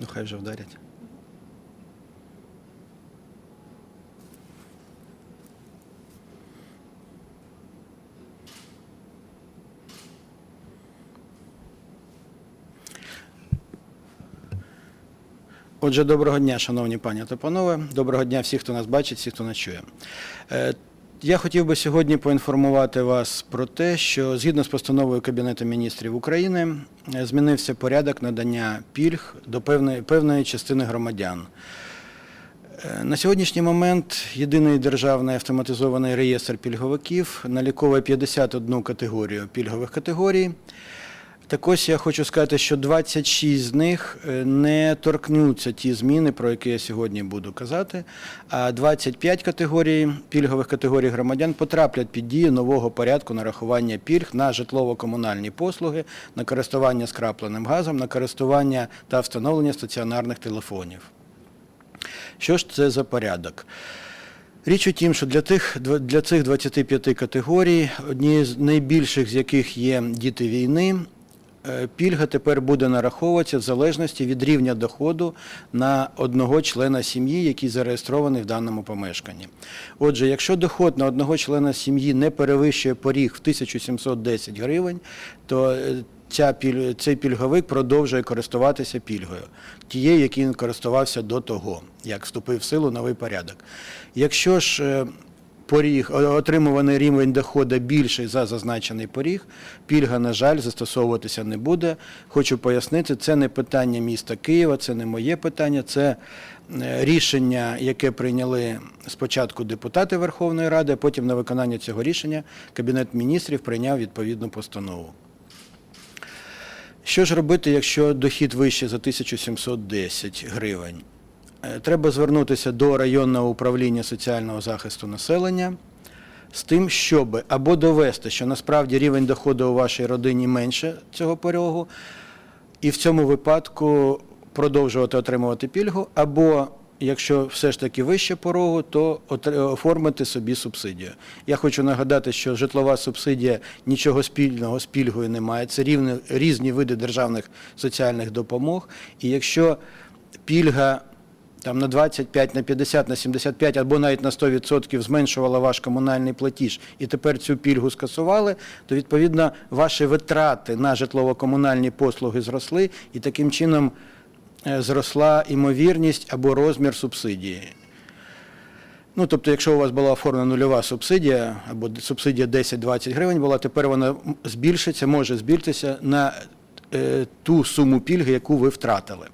Ну, хай вже вдарять. Отже, доброго дня, шановні пані та панове. Доброго дня всіх, хто нас бачить, всіх, хто нас чує. Я хотів би сьогодні поінформувати вас про те, що згідно з постановою Кабінету міністрів України е, змінився порядок надання пільг до певної, певної частини громадян. Е, На сьогоднішній момент єдиний державний автоматизований реєстр пільговиків наліковує 51 категорію пільгових категорій. Так ось я хочу сказати, що 26 з них е, не торкнуться ті зміни, про які я сьогодні буду казати, а 25 категорій пільгових категорій громадян потраплять під дію нового порядку нарахування пільг на житлово-комунальні послуги, на користування скрапленим газом, на користування та встановлення стаціонарних телефонів. Що ж це за порядок? Річ у тім, що для, тих, для цих 25 категорій, однією з найбільших з яких є діти війни, пільга тепер буде нараховуватися в залежності від рівня доходу на одного члена сім'ї, який зареєстрований в даному помешканні. Отже, якщо доход на одного члена сім'ї не перевищує поріг в 1710 гривень, то е, ця піль- цей пільговик продовжує користуватися пільгою, тією, він користувався до того, як вступив в силу новий порядок. Якщо ж е, поріг, отримуваний рівень доходу більший за зазначений поріг, пільга, на жаль, застосовуватися не буде. Хочу пояснити, це не питання міста Києва, це не моє питання, це е, рішення, яке прийняли спочатку депутати Верховної Ради, а потім на виконання цього рішення Кабінет міністрів прийняв відповідну постанову. Що ж робити, якщо дохід вище за 1710 гривень? Е, Треба звернутися до районного управління соціального захисту населення з тим, щоб або довести, що насправді рівень доходу у вашій родині менше цього порогу, і в цьому випадку продовжувати отримувати пільгу, або якщо все ж таки вище порогу, то оформити собі субсидію. Я хочу нагадати, що житлова субсидія нічого спільного з пільгою не має. Це рівне, різні види державних соціальних допомог. І якщо пільга там на 25, на 50, на 75 або навіть на 100% зменшувала ваш комунальний платіж і тепер цю пільгу скасували, то відповідно ваші витрати на житлово-комунальні послуги зросли і таким чином е, зросла імовірність або розмір субсидії. Ну, тобто, якщо у вас була оформлена нульова субсидія, або субсидія 10-20 гривень була, тепер вона збільшиться, може збільшитися на е, ту суму пільги, яку ви втратили.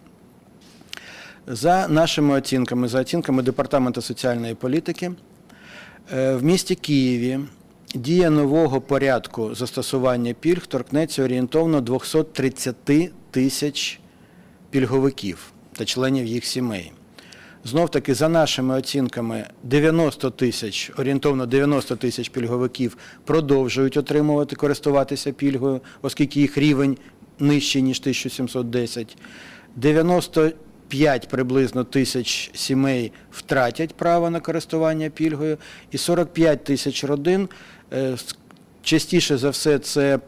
За нашими оцінками, за оцінками Департаменту соціальної політики, е, в місті Києві дія нового порядку застосування пільг торкнеться орієнтовно 230 тисяч пільговиків та членів їх сімей. Знов таки, за нашими оцінками, 90 тисяч, орієнтовно 90 тисяч пільговиків продовжують отримувати, користуватися пільгою, оскільки їх рівень нижчий, ніж 1710. 95 приблизно тисяч сімей втратять право на користування пільгою, і 45 тисяч родин, е, частіше за все, це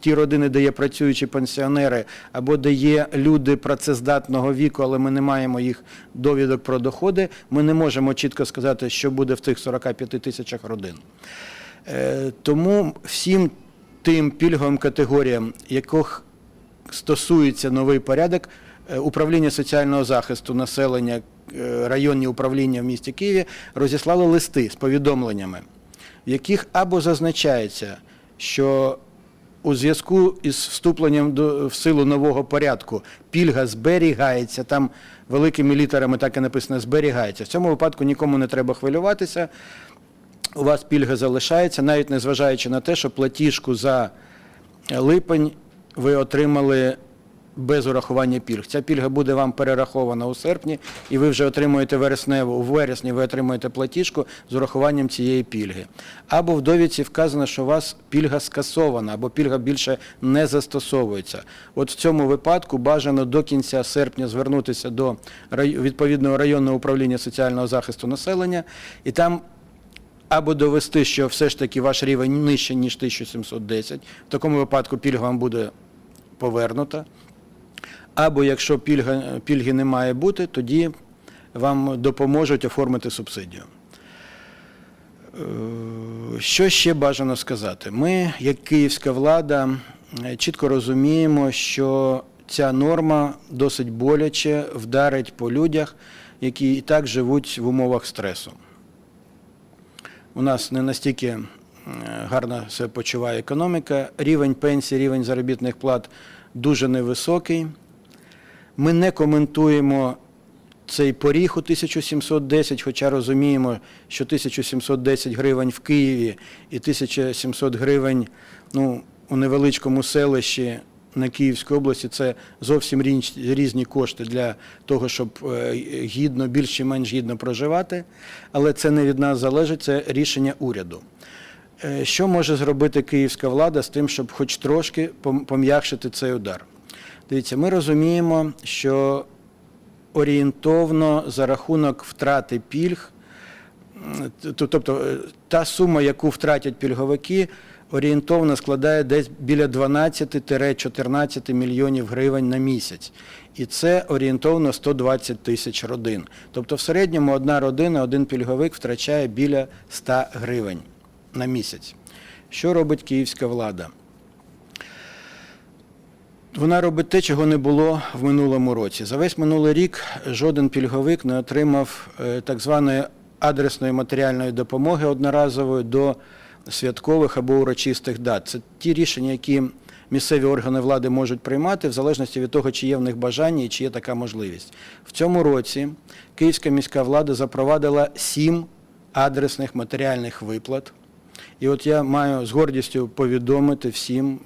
ті родини, де є працюючі пенсіонери, або де є люди працездатного віку, але ми не маємо їх довідок про доходи, ми не можемо чітко сказати, що буде в цих 45 тисячах родин. Е, Тому всім тим пільговим категоріям, яких стосується новий порядок, управління соціального захисту населення, е, районні управління в місті Києві розіслали листи з повідомленнями, в яких або зазначається, що у зв'язку із вступленням до, в силу нового порядку пільга зберігається, там великими літерами так і написано зберігається. В цьому випадку нікому не треба хвилюватися. У вас пільга залишається, навіть незважаючи на те, що платіжку за липень ви отримали без урахування пільг. Ця пільга буде вам перерахована у серпні, і ви вже отримуєте вересневу. У вересні ви отримуєте платіжку з урахуванням цієї пільги. Або в довідці вказано, що у вас пільга скасована, або пільга більше не застосовується. От в цьому випадку бажано до кінця серпня звернутися до відповідного районного управління соціального захисту населення, і там або довести, що все ж таки ваш рівень нижче, ніж 1710. В такому випадку пільга вам буде повернута. Або якщо пільга, пільги не має бути, тоді вам допоможуть оформити субсидію. Е, Що ще бажано сказати? Ми, як київська влада, е, чітко розуміємо, що ця норма досить боляче вдарить по людях, які і так живуть в умовах стресу. У нас не настільки е, гарно себе почуває економіка, рівень пенсій, рівень заробітних плат дуже невисокий. Ми не коментуємо цей поріг у 1710, хоча розуміємо, що 1710 гривень в Києві і 1700 гривень ну, у невеличкому селищі на Київській області це зовсім різні кошти для того, щоб е, гідно, більш чи менш гідно проживати. Але це не від нас залежить, це рішення уряду. Е, Що може зробити київська влада з тим, щоб хоч трошки пом'якшити цей удар? Дивіться, ми розуміємо, що орієнтовно за рахунок втрати пільг, тобто е, та сума, яку втратять пільговики, орієнтовно складає десь біля 12-14 мільйонів гривень на місяць. І це орієнтовно 120 тисяч родин. Тобто в середньому одна родина, один пільговик втрачає біля 100 гривень на місяць. Що робить київська влада? Вона робить те, чого не було в минулому році. За весь минулий рік жоден пільговик не отримав е, так званої адресної матеріальної допомоги одноразової до святкових або урочистих дат. Це ті рішення, які місцеві органи влади можуть приймати в залежності від того, чи є в них бажання і чи є така можливість. В цьому році Київська міська влада запровадила сім адресних матеріальних виплат. І от я маю з гордістю повідомити всім,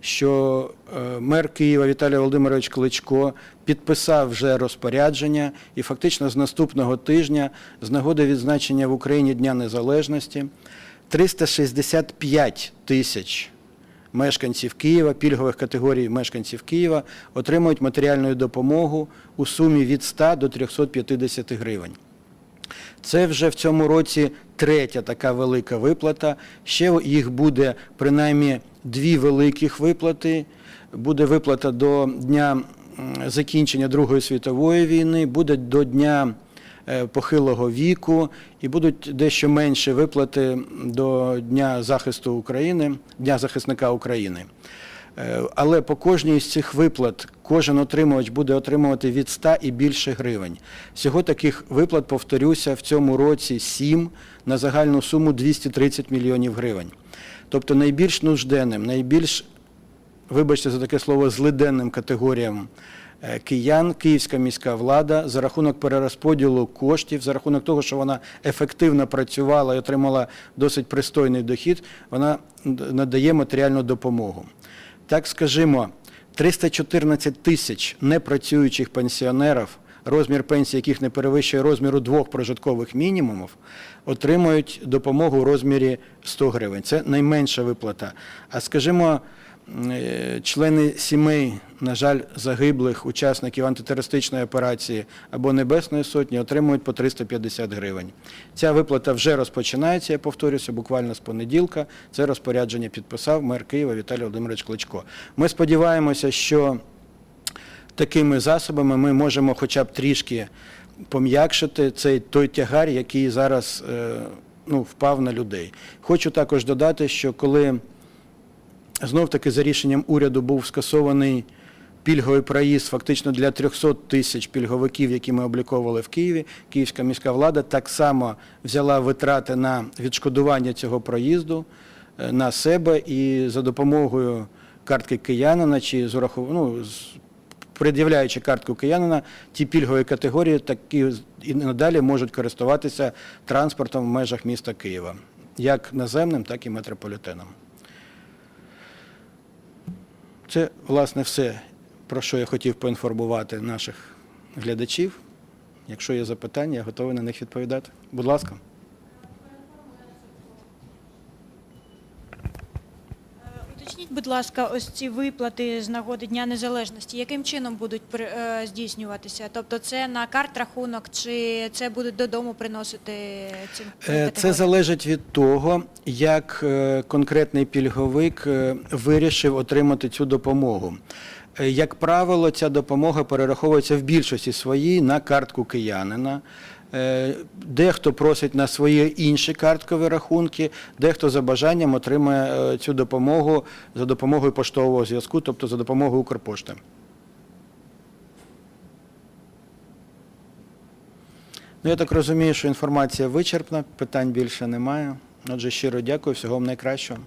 що е, мер Києва Віталій Володимирович Кличко підписав вже розпорядження, і фактично з наступного тижня, з нагоди відзначення в Україні Дня Незалежності, 365 тисяч мешканців Києва, пільгових категорій мешканців Києва отримують матеріальну допомогу у сумі від 100 до 350 гривень. Це вже в цьому році третя така велика виплата. Ще їх буде принаймні дві великих виплати. Буде виплата до дня закінчення Другої світової війни, буде до дня е, похилого віку і будуть дещо менші виплати до Дня захисту України, Дня захисника України. Е, Але по кожній з цих виплат кожен отримувач буде отримувати від 100 і більше гривень. Всього таких виплат, повторюся, в цьому році 7 на загальну суму 230 мільйонів гривень. Тобто найбільш нужденним, найбільш, вибачте за таке слово, злиденним категоріям е, киян, київська міська влада за рахунок перерозподілу коштів, за рахунок того, що вона ефективно працювала і отримала досить пристойний дохід, вона надає матеріальну допомогу. Так скажімо, 314 тисяч непрацюючих пенсіонерів, розмір пенсії яких не перевищує розміру двох прожиткових мінімумів, отримують допомогу у розмірі 100 гривень. Це найменша виплата. А скажімо, члени сімей, на жаль, загиблих учасників антитерористичної операції або Небесної Сотні отримують по 350 гривень. Ця виплата вже розпочинається, я повторюся, буквально з понеділка. Це розпорядження підписав мер Києва Віталій Володимирович Кличко. Ми сподіваємося, що такими засобами ми можемо хоча б трішки пом'якшити цей той тягар, який зараз е, ну, впав на людей. Хочу також додати, що коли знов таки за рішенням уряду був скасований пільговий проїзд фактично для 300 тисяч пільговиків, які ми обліковували в Києві, Київська міська влада так само взяла витрати на відшкодування цього проїзду е, на себе і за допомогою картки киянина чи з ну, пред'являючи картку киянина, ті пільгові категорії такі і надалі можуть користуватися транспортом в межах міста Києва, як наземним, так і метрополітеном. Це, власне, все, про що я хотів поінформувати наших глядачів. Якщо є запитання, я готовий на них відповідати. Будь ласка. Будь ласка, ось ці виплати з нагоди Дня Незалежності, яким чином будуть е, здійснюватися? Тобто це на карт рахунок, чи це будуть додому приносити ці Е, категорії? Це залежить від того, як е, конкретний пільговик вирішив отримати цю допомогу. Як правило, ця допомога перераховується в більшості своїй на картку киянина. Е, Дехто просить на свої інші карткові рахунки, дехто за бажанням отримує е, цю допомогу за допомогою поштового зв'язку, тобто за допомогою Укрпошти. Ну, я так розумію, що інформація вичерпна, питань більше немає. Отже, щиро дякую, всього вам найкращого.